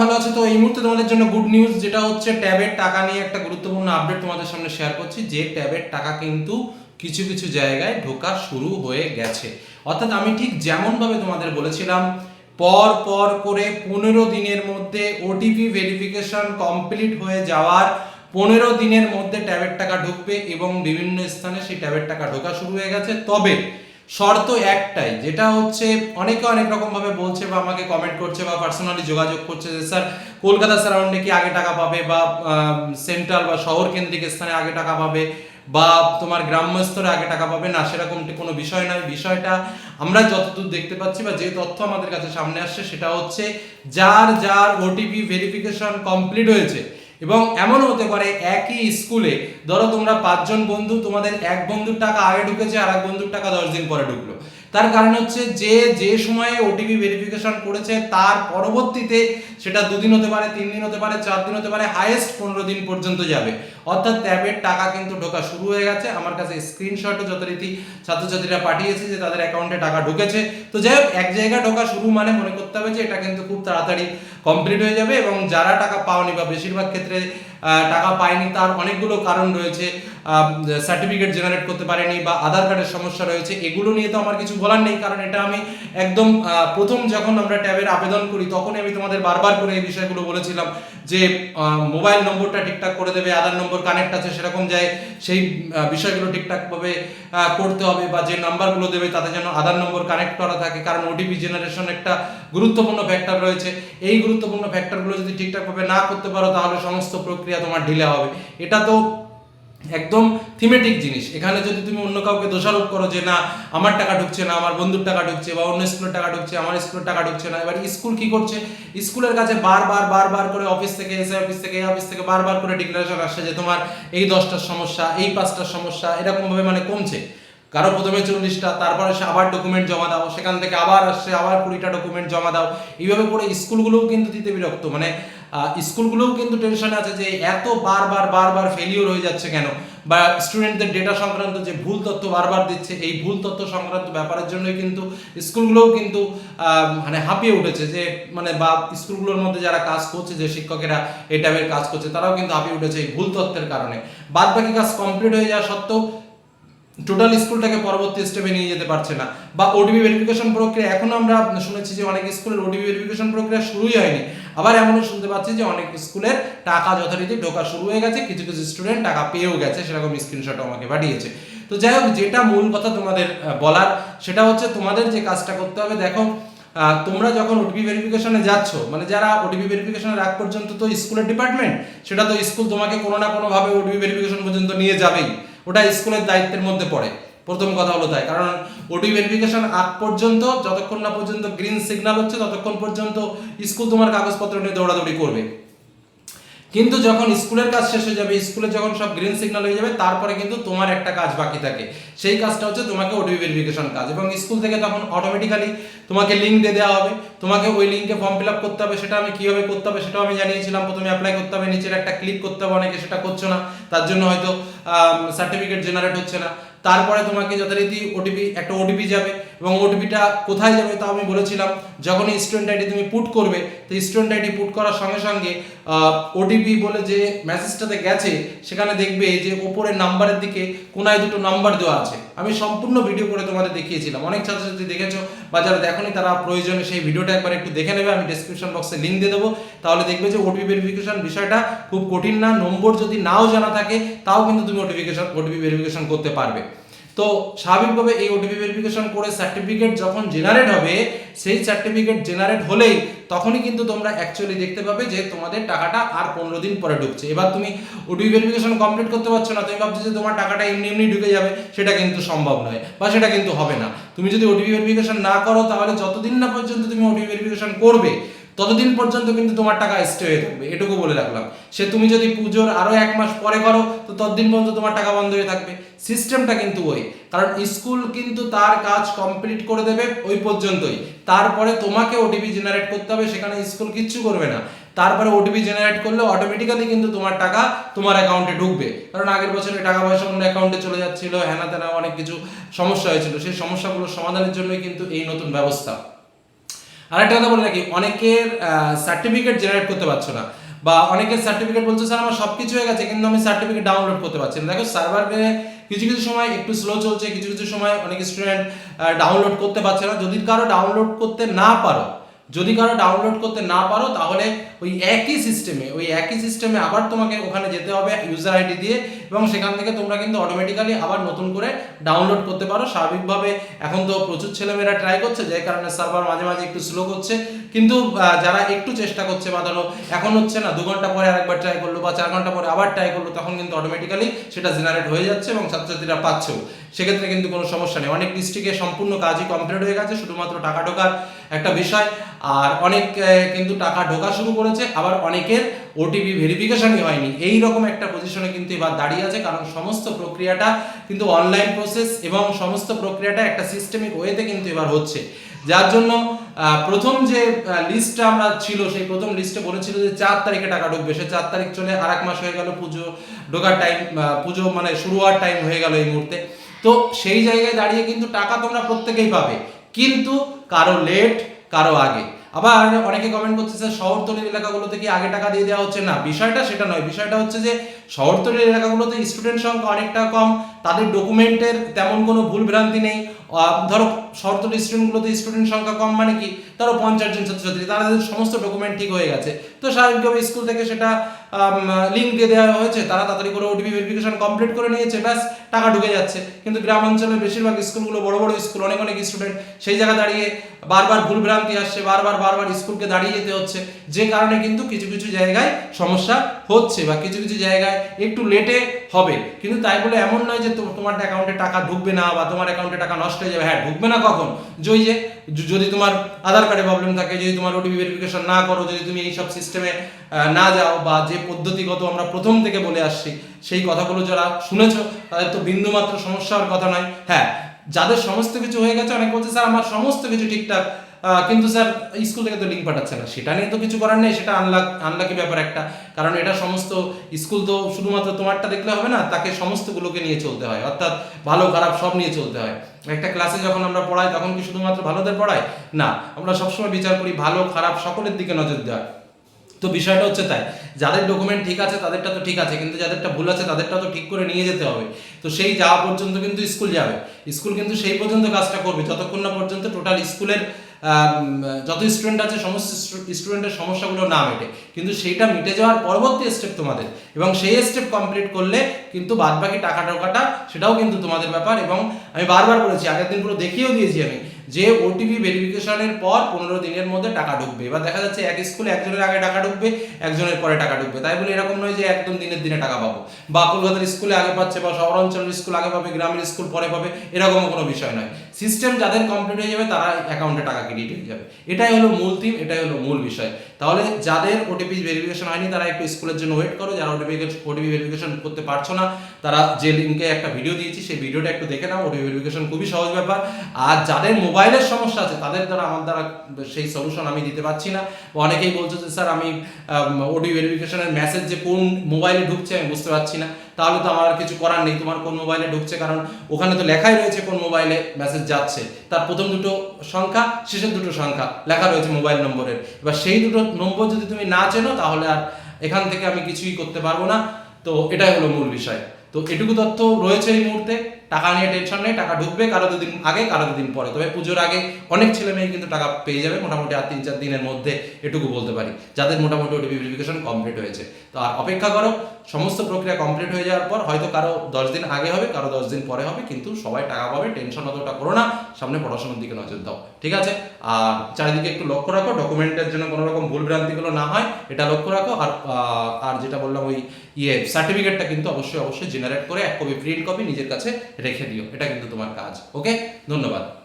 ভালো আছো। তো এই মুহূর্তে তোমাদের জন্য গুড নিউজ যেটা হচ্ছে ট্যাবের টাকা নিয়ে একটা গুরুত্বপূর্ণ আপডেট তোমাদের সামনে শেয়ার করছি। যে ট্যাবের টাকা কিন্তু কিছু কিছু জায়গায় ঢোকা শুরু হয়ে গেছে। অর্থাৎ আমি ঠিক যেমনভাবে তোমাদের বলেছিলাম, পর পর করে পনেরো দিনের মধ্যে ওটিপি ভেরিফিকেশন কমপ্লিট হয়ে যাওয়ার পনেরো দিনের মধ্যে ট্যাবের টাকা ঢুকবে এবং বিভিন্ন স্থানে সেই ট্যাবের টাকা ঢোকা শুরু হয়ে গেছে। তবে শর্ত একটাই, যেটা হচ্ছে অনেকে অনেক রকম ভাবে বলছে বা আমাকে কমেন্ট করছে বা পার্সোনালি যোগাযোগ করছে যে, স্যার, কলকাতা সারাউন্ডে কি আগে টাকা পাবে? বা সেন্ট্রাল বা শহর কেন্দ্রিক স্থানে আগে টাকা পাবে? বা, তোমার গ্রাম্য স্তরে আগে টাকা পাবে? না সেরকমটি কোনো বিষয় নয়। বিষয়টা আমরা যতদূর দেখতে পাচ্ছি বা যে তথ্য আমাদের কাছে সামনে আসছে, সেটা হচ্ছে যার যার ওটিপি ভেরিফিকেশন কমপ্লিট হয়েছে এবং এমন হতে পারে একই স্কুলে, ধরো তোমরা পাঁচজন বন্ধু, তোমাদের এক বন্ধুর টাকা আগে ঢুকেছে আর এক বন্ধুর টাকা দশ দিন পরে ঢুকলো। তার কারণ হচ্ছে যে যে সময়ে ওটিপি ভেরিফিকেশন করেছে, তার পরবর্তীতে সেটা দুদিন হতে পারে, তিন দিন হতে পারে, চার দিন হতে পারে হাইয়েস্ট পনেরো দিন পর্যন্ত যাবে। অর্থাৎ ট্যাবের টাকা কিন্তু ঢোকা শুরু হয়ে গেছে। আমার কাছে স্ক্রিনশটও যথারীতি ছাত্রছাত্রীরা পাঠিয়েছে যে, তাদের অ্যাকাউন্টে টাকা ঢুকেছে। তো যাই হোক, এক জায়গায় ঢোকা শুরু মানে মনে করতে হবে যে, এটা কিন্তু খুব তাড়াতাড়ি কমপ্লিট হয়ে যাবে এবং যারা টাকা পাওনি বা বেশিরভাগ ক্ষেত্রে টাকা পায়নি তার অনেকগুলো কারণ রয়েছে সার্টিফিকেট জেনারেট করতে পারেনি বা আধার কার্ডের সমস্যা রয়েছে, এগুলো নিয়ে তো আমার কিছু বলার নেই, কারণ এটা আমি একদম প্রথম যখন আমরা ট্যাবের আবেদন করি, তখনই আমি তোমাদের বারবার করে এই বিষয়গুলো বলেছিলাম যে মোবাইল নম্বরটা ঠিকঠাক করে দেবে, আধার নম্বর কানেক্ট আছে, সেরকম যায়, সেই বিষয়গুলো ঠিকঠাকভাবে করতে হবে বা যে নাম্বারগুলো দেবে, তাতে যেন আধার নম্বর কানেক্ট করা থাকে, কারণ ওটিপি জেনারেশন একটা গুরুত্বপূর্ণ ফ্যাক্টর রয়েছে। এই গুরুত্বপূর্ণ ফ্যাক্টরগুলো যদি ঠিকঠাকভাবে না করতে পারো, তাহলে সমস্ত প্রক্রিয়া তোমার ঢিলে হবে। এটা তো একদম থিমেটিক জিনিস। এখানে যদি তুমি অন্য কাউকে দোষারোপ করো যে, না, আমার টাকা ঢুকছে না, আমার বন্ধুর টাকা ঢুকছে বা অন্য স্কুলের টাকা ঢুকছে, আমার স্কুলের টাকা ঢুকছে না। এবার স্কুল কি করছে? স্কুলের কাছে বারবার বারবার করে অফিস থেকে এসে অফিস থেকে এই অফিস থেকে বারবার করে ডিক্লারেশন আসছে যে, তোমার এই দশটার সমস্যা, এই পাঁচটার সমস্যা এরকমভাবে মানে কমছে। কারও প্রথমে চল্লিশটা তারপরে সে আবার ডকুমেন্ট জমা দাও, সেখান থেকে আবার আসছে আবার কুড়িটা ডকুমেন্ট জমা দাও। এইভাবে করে স্কুলগুলোও কিন্তু দিতে বিরক্ত। মানে স্কুলগুলোও কিন্তু টেনশনে আছে যে এত বারবার বারবার ফেলিওর হয়ে যাচ্ছে কেন? বা স্টুডেন্টদের ডেটা সংক্রান্ত যে ভুল তথ্য বারবার দিচ্ছে, এই ভুল তথ্য সংক্রান্ত ব্যাপারের জন্যই কিন্তু স্কুলগুলোও কিন্তু মানে হাঁপিয়ে উঠেছে যে মানে বা স্কুলগুলোর মধ্যে যারা কাজ করছে, যে শিক্ষকেরা এই টাইপের কাজ করছে, তারাও কিন্তু হাঁপিয়ে উঠেছে এই ভুল তথ্যের কারণে। বাদ বাকি কাজ কমপ্লিট হয়ে যাওয়া সত্ত্বেও টোটাল স্কুলটাকে পরবর্তী স্টেপে নিয়ে যেতে পারছে না। বা ওটিপি ভেরিফিকেশন প্রক্রিয়া, এখনও আমরা শুনেছি যে অনেক স্কুলের ওটিপি ভেরিফিকেশন প্রক্রিয়া শুরুই হয়নি। আবার এমনও শুনতে পাচ্ছি যে অনেক স্কুলের টাকা যথারীতি ঢোকা শুরু হয়ে গেছে, কিছু কিছু স্টুডেন্ট টাকা পেয়েও গেছে, সেরকম স্ক্রিনশটও আমাকে পাঠিয়েছে। তো যাই হোক, যেটা মূল কথা তোমাদের বলার, সেটা হচ্ছে তোমাদের যে কাজটা করতে হবে, দেখো তোমরা যখন ওটিপি ভেরিফিকেশনে যাচ্ছ মানে যারা ওটিপি ভেরিফিকেশনের আগ পর্যন্ত তো স্কুলের ডিপার্টমেন্ট সেটা তো স্কুল তোমাকে কোনো না কোনোভাবে ওটিপি ভেরিফিকেশন পর্যন্ত নিয়ে যাবেই। ওটা স্কুলের দায়িত্বের মধ্যে পড়ে। প্রথম কথা হলো তাই। কারণ ওটি ভেরিফিকেশন আগ পর্যন্ত, যতক্ষণ না পর্যন্ত গ্রিন সিগন্যাল হচ্ছে, ততক্ষণ পর্যন্ত স্কুল তোমার কাগজপত্র নিয়ে দৌড়াদৌড়ি করবে। কিন্তু যখন স্কুলের কাজ শেষ হয়ে যাবে, স্কুলে যখন সব গ্রিন সিগন্যাল হয়ে যাবে, তারপরে কিন্তু তোমার একটা কাজ বাকি থাকে। সেই কাজটা হচ্ছে তোমাকে ওটিপি ভেরিফিকেশন কাজ। এবং স্কুল থেকে তখন অটোমেটিক্যালি তোমাকে লিঙ্ক দিয়ে দেওয়া হবে। তোমাকে ওই লিঙ্কে ফর্ম ফিল আপ করতে হবে, সেটা আমি কীভাবে করতে হবে সেটাও আমি জানিয়েছিলাম। প্রথমে অ্যাপ্লাই করতে হবে, নিচের একটা ক্লিক করতে হবে, অনেকে সেটা করছ না। তার জন্য হয়তো সার্টিফিকেট জেনারেট হচ্ছে না। তারপরে তোমাকে যথারীতি ওটিপি একটা ওটিপি যাবে। এবং ওটিপিটা কোথায় যাবে তা আমি বলেছিলাম। যখন স্টুডেন্ট আইডি তুমি পুট করবে, তো স্টুডেন্ট আইডি পুট করার সঙ্গে সঙ্গে ওটিপি বলে যে মেসেজটাতে গেছে, সেখানে দেখবে যে ওপরের নাম্বারের দিকে কোনায় দুটো নাম্বার দেওয়া আছে। আমি সম্পূর্ণ ভিডিও করে তোমাদের দেখিয়েছিলাম। অনেক ছাত্রছাত্রী দেখেছ, বা যারা দেখোনি, তারা প্রয়োজনে সেই ভিডিওটা একবার একটু দেখে নেবে। আমি ডেসক্রিপশন বক্সে লিঙ্ক দিয়ে দেবো। তাহলে দেখবে যে ওটিপি ভেরিফিকেশন বিষয়টা খুব কঠিন না। নম্বর যদি নাও জানা থাকে, তাও কিন্তু তুমি ওটিফিকেশন ওটিপি ভেরিফিকেশন করতে পারবে। তো স্বাভাবিকভাবে এই ওটিপি ভেরিফিকেশন করে সার্টিফিকেট যখন জেনারেট হবে, সেই সার্টিফিকেট জেনারেট হলেই তখনই কিন্তু তোমরা অ্যাকচুয়ালি দেখতে পাবে যে তোমাদের টাকাটা আর পনেরো দিন পরে ঢুকছে। এবার তুমি ওটিপি ভেরিফিকেশন কমপ্লিট করতে পারছ না, তুমি ভাবছ যে তোমার টাকাটা এমনি এমনি ঢুকে যাবে, সেটা কিন্তু সম্ভব নয় বা সেটা কিন্তু হবে না। তুমি যদি ওটিপি ভেরিফিকেশন না করো, তাহলে যতদিন না পর্যন্ত তুমি ওটিপি ভেরিফিকেশন করবে ততদিন পর্যন্ত কিন্তু তোমার টাকা স্টে হয়ে থাকবে, এটুকু বলে রাখলাম। সে তুমি যদি পুজোর আরও এক মাস পরে করো, তো ততদিন পর্যন্ত তোমার টাকা বন্ধ হয়ে থাকবে। সিস্টেমটা কিন্তু ওই, কারণ স্কুল কিন্তু তার কাজ কমপ্লিট করে দেবে ওই পর্যন্তই। তারপরে তোমাকে ওটিপি জেনারেট করতে হবে, সেখানে স্কুল কিচ্ছু করবে না। তারপরে ওটিপি জেনারেট করলে অটোমেটিক্যালি কিন্তু তোমার টাকা তোমার অ্যাকাউন্টে ঢুকবে। কারণ আগের বছরে টাকা পয়সা অন্য অ্যাকাউন্টে চলে যাচ্ছিল হ্যানা তেনা অনেক কিছু সমস্যা হয়েছিল। সেই সমস্যাগুলোর সমাধানের জন্যই কিন্তু এই নতুন ব্যবস্থা। আরেকটা কথা বলে রাখি, অনেকের সার্টিফিকেট জেনারেট করতে পারছ না। বা অনেকের সার্টিফিকেট বলছে, স্যার, আমার সব কিছু হয়ে গেছে, কিন্তু আমি সার্টিফিকেট ডাউনলোড করতে পারছি না। দেখো সার্ভারে কিছু কিছু সময় একটু স্লো চলছে, কিছু কিছু সময় অনেক স্টুডেন্ট ডাউনলোড করতে পারছে না। যদি কারও ডাউনলোড করতে না পারো যদি কারও ডাউনলোড করতে না পারো, তাহলে ওই একই সিস্টেমে ওই একই সিস্টেমে আবার তোমাকে ওখানে যেতে হবে ইউজার আইডি দিয়ে এবং সেখান থেকে তোমরা কিন্তু অটোমেটিক্যালি আবার নতুন করে ডাউনলোড করতে পারো। স্বাভাবিকভাবে এখন তো প্রচুর ছেলেমেয়েরা ট্রাই করছে, যে কারণে সার্ভার মাঝে মাঝে একটু স্লো করছে। কিন্তু যারা একটু চেষ্টা করছে বা ধরো এখন হচ্ছে না, দু ঘণ্টা পরে আরেকবার ট্রাই করল বা চার ঘণ্টা পরে আবার ট্রাই করল, তখন কিন্তু অটোমেটিক্যালি সেটা জেনারেট হয়ে যাচ্ছে এবং ছাত্রছাত্রীরা পাচ্ছেও। সেক্ষেত্রে কিন্তু কোনো সমস্যা নেই। অনেক ডিস্ট্রিক্টে সম্পূর্ণ কাজই কমপ্লিট হয়ে গেছে, শুধুমাত্র টাকা ঢোকার একটা বিষয়। আর অনেক কিন্তু টাকা ঢোকা শুরু করেছে, আবার অনেকের ওটিপি ভেরিফিকেশনই হয়নি। এই রকম একটা পজিশনে কিন্তু এবার দাঁড়িয়ে আছে, কারণ সমস্ত প্রক্রিয়াটা কিন্তু অনলাইন প্রসেস এবং সমস্ত প্রক্রিয়াটা একটা সিস্টেমিক ওয়েতে কিন্তু এবার হচ্ছে। যার জন্য প্রথম যে লিস্টটা আমরা ছিল, সেই প্রথম লিস্টে বলেছিল যে চার তারিখে টাকা ঢুকবে। সে চার তারিখ চলে আর এক মাস হয়ে গেল পুজো ঢোকার টাইম পুজো মানে শুরু হওয়ার টাইম হয়ে গেল এই মুহূর্তে। তো সেই জায়গায় দাঁড়িয়ে কিন্তু টাকা তোমরা প্রত্যেকেই পাবে। কিন্তু কারও লেট কারও আগে। আবার অনেকে কমেন্ট করছে, স্যার, শহরতলির এলাকাগুলোতে কি আগে টাকা দিয়ে দেওয়া হচ্ছে? না, বিষয়টা সেটা নয়। বিষয়টা হচ্ছে যে, শহরতলির এলাকাগুলোতে স্টুডেন্ট সংখ্যা অনেকটা কম। তাদের ডকুমেন্টের তেমন কোনো ভুল ভ্রান্তি নেই। ধরো শহরতলি স্টুডেন্টগুলোতে স্টুডেন্ট সংখ্যা কম মানে কি? ধরো পঞ্চাশ জন ছাত্রছাত্রী তাদের সমস্ত ডকুমেন্ট ঠিক হয়ে গেছে। তো স্বাভাবিকভাবে স্কুল থেকে সেটা লিঙ্ক দিয়ে দেওয়া হয়েছে। তারা তাড়াতাড়ি করে ওটিপি ভেরিফিকেশন কমপ্লিট করে নিয়েছে, ব্যাস, টাকা ঢুকে যাচ্ছে। কিন্তু গ্রাম অঞ্চলের বেশিরভাগ স্কুলগুলো বড় বড় স্কুল অনেক অনেক স্টুডেন্ট সেই জায়গা দাঁড়িয়ে বারবার ভুল ভ্রান্তি আসছে, বারবার বারবার স্কুলকে দাঁড়িয়ে যেতে হচ্ছে। যে কারণে কিন্তু কিছু কিছু জায়গায় সমস্যা হচ্ছে বা কিছু কিছু জায়গায় একটু লেটে হবে। কিন্তু তাই বলে এমন নয় যে তোমার অ্যাকাউন্টে টাকা ঢুকবে না বা তোমার অ্যাকাউন্টে টাকা নষ্ট হয়ে যাবে হ্যাঁ ঢুকবে না কখন? যে ওই যে যদি তোমার আধার কার্ডে প্রবলেম থাকে, যদি তোমার ওটিপি ভেরিফিকেশন না করো, যদি তুমি এইসব সিস্টেমে না যাও বা যে পদ্ধতিগত আমরা প্রথম থেকে বলে আসছি, সেই কথাগুলো যারা শুনেছো, তাদের তো বিন্দুমাত্র সমস্যা হওয়ার কথা নয়। হ্যাঁ যাদের সমস্ত কিছু হয়ে গেছে, অনেক বলছে, স্যার, আমার সমস্ত কিছু ঠিকঠাক। কিন্তু স্যার স্কুল থেকে তো লিঙ্ক পাঠাচ্ছে না। সেটা নিয়ে তো কিছু করার নেই, সেটা আনলাক আনলাকি ব্যাপার একটা। কারণ এটা সমস্ত স্কুল তো শুধুমাত্র তোমারটা দেখলে হবে না, তাকে সমস্তগুলোকে নিয়ে চলতে হয়। অর্থাৎ ভালো, খারাপ সব নিয়ে চলতে হয়। একটা ক্লাসে যখন আমরা পড়াই, তখন কি শুধুমাত্র ভালোদের পড়াই? না, আমরা সবসময় বিচার করি, ভালো, খারাপ সকলের দিকে নজর দেওয়া তো বিষয়টা হচ্ছে তাই। যাদের ডকুমেন্ট ঠিক আছে, তাদেরটা তো ঠিক আছে, কিন্তু যাদেরটা ভুল আছে, তাদেরটা তো ঠিক করে নিয়ে যেতে হবে। তো সেই যাওয়া পর্যন্ত কিন্তু স্কুল যাবে। স্কুল কিন্তু সেই পর্যন্ত কাজটা করবে। যতক্ষণ না পর্যন্ত টোটাল স্কুলের যত স্টুডেন্ট আছে, সমস্ত স্টুডেন্টের সমস্যাগুলো না মেটে। কিন্তু সেইটা মিটে যাওয়ার পরবর্তী স্টেপ তোমাদের। এবং সেই স্টেপ কমপ্লিট করলে কিন্তু বাদ বাকি টাকা ঢোকাটা সেটাও কিন্তু তোমাদের ব্যাপার। এবং আমি বারবার বলেছি, আগের দিন পুরো দেখিয়েও দিয়েছি আমি। যে ওটিপি ভেরিফিকেশনের পর পনেরো দিনের মধ্যে টাকা ঢুকবে। এবার দেখা যাচ্ছে এক স্কুলে একজনের আগে টাকা ঢুকবে, একজনের পরে টাকা ঢুকবে। তাই বলে এরকম নয় যে একদম দিনের দিনে টাকা পাবো। বা কলকাতার স্কুলে আগে পাচ্ছে বা শহরাঞ্চলের স্কুল আগে পাবে, গ্রামের স্কুল পরে পাবে এরকম কোনো বিষয় নয়। সিস্টেম যাদের কমপ্লিট হয়ে যাবে, তারা অ্যাকাউন্টে টাকা ক্রেডিট হয়ে যাবে। এটাই হলো মূল থিম এটাই হলো মূল বিষয়। তাহলে যাদের ওটিপি ভেরিফিকেশন হয়নি, তারা একটু স্কুলের জন্য ওয়েট করো। যারা ওটিপি ওটিপি ভেরিফিকেশন করতে পারছ না, তারা যে লিঙ্কে একটা ভিডিও দিয়েছি, সেই ভিডিওটা একটু দেখে নাও। ওটিপি ভেরিফিকেশন খুবই সহজ ব্যাপার। আর যাদের মোবাইলের সমস্যা আছে, তাদের দ্বারা আমার দ্বারা সেই সলিউশন আমি দিতে পারছি না। অনেকেই বলছে যে, স্যার, আমি ওটিপি ভেরিফিকেশনের মেসেজ যে কোন মোবাইলে ঢুকছে, আমি বুঝতে পারছি না। তাহলে তো আমার আর কিছু করার নেই, তোমার কোন মোবাইলে ঢুকছে? কারণ ওখানে তো লেখাই রয়েছে কোন মোবাইলে মেসেজ যাচ্ছে। তার প্রথম দুটো সংখ্যা, শেষের দুটো সংখ্যা লেখা রয়েছে মোবাইল নম্বরের। এবার সেই দুটো নম্বর যদি তুমি না চেনো, তাহলে আর এখান থেকে আমি কিছুই করতে পারব না। তো এটাই হলো মূল বিষয়। তো এটুকু তথ্য রয়েছে এই মুহূর্তে। টাকা নিয়ে টেনশন নেই, টাকা ঢুকবে কারও দুদিন আগে কারও দুদিন পরে। তবে পুজোর আগে অনেক ছেলে মেয়ে কিন্তু টাকা পেয়ে যাবে, মোটামুটি আর তিন চার দিনের মধ্যে এটুকু বলতে পারি, যাদের মোটামুটি ওটিপি ভেরিফিকেশন কমপ্লিট হয়েছে। তো আর অপেক্ষা করো, সমস্ত প্রক্রিয়া কমপ্লিট হয়ে যাওয়ার পর হয়তো কারও দশ দিন আগে হবে, কারও দশ দিন পরে হবে, কিন্তু সবাই টাকা পাবে টেনশন অতটা করো না, সামনে পড়াশোনার দিকে নজর দাও। ঠিক আছে? আর চারিদিকে একটু লক্ষ্য রাখো ডকুমেন্টের জন্য কোনো রকম ভুল ভ্রান্তিগুলো না হয়, এটা লক্ষ্য রাখো। আর আর যেটা বললাম ওই ইয়ে সার্টিফিকেটটা কিন্তু অবশ্যই অবশ্যই জেনারেট করে এক কপি প্রিন্ট কপি নিজের কাছে রেখে দিও। এটা কিন্তু তোমার কাজ ওকে? ধন্যবাদ।